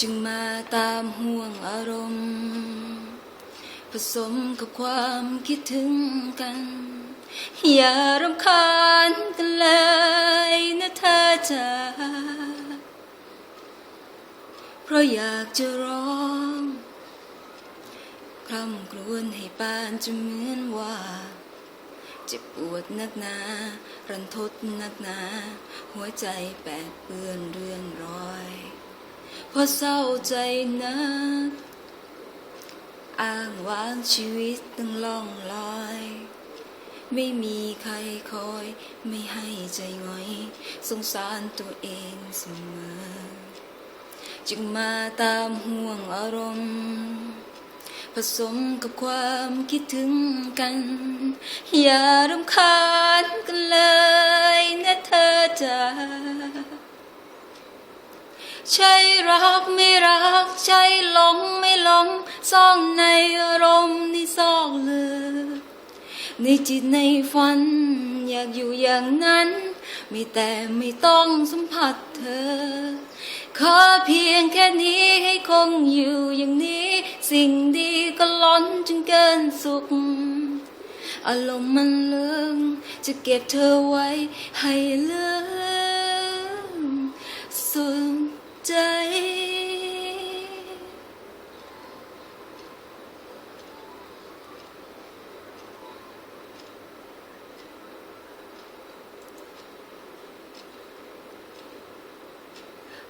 จึงมาตามห่วงอารมณ์ ผสมกับความคิดถึงกัน อย่ารำคาญกันเลยนะเธอจ๋าเพราะอยากจะร้องคร่ำครวญให้ปานจะเหมือนว่าจ็บปวดนักหนา รันทดนักหนา หัวใจแปดเปื้อนเรื่อนรอย เพราะเศร้าใจนักอ้างว้างชีวิตต้องล่องลอย ไม่มีใครคอย ไม่ให้ใจง่อย สงสารตัวเองเสมอ จึงมาตามห่วงอารมณ์ผสมกับความคิดถึงกัน อย่ารำคาญ ใช่รักไม่รัก ใช่หลงไม่หลงซ่องในอารมณ์ที่ซอกลึกในจิตในฝัน อยากอยู่อย่างนั้นไม่แต่ไม่ต้องสัมผัสเธอ ขอเพียงแค่นี้ให้คงอยู่อย่างนี้ สิ่งดีก็ล้นจนเกินสุข อารมณ์มันเลืองจะเก็บเธอไว้ให้เลืองสุดใจ เพ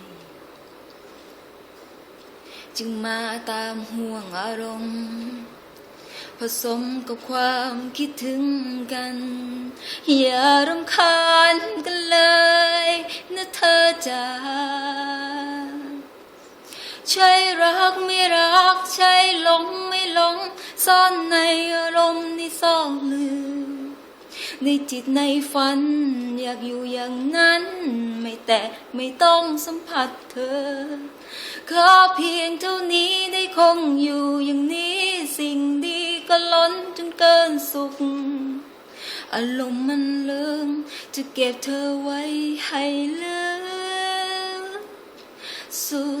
จึงมาตามห่วงอารมณ์ ผสมกับความคิดถึงกัน อย่ารำคาญกันเลยนะเธอจ๋าใช่รักไม่รัก ใช่หลงไม่หลง ซ่อนในอารมณ์ที่ซ่อนลืม ในจิตในฝัน อยากอยู่อย่างนั้น ไม่แต่ไม่ต้องสัมผัสเธอ ขอเพียงเท่านี้ได้คงอยู่อย่างนี้สิ่งดีก็ล้นจนเกินสุข อารมณ์มันเลืองจะเก็บเธอไว้ให้เลือสุด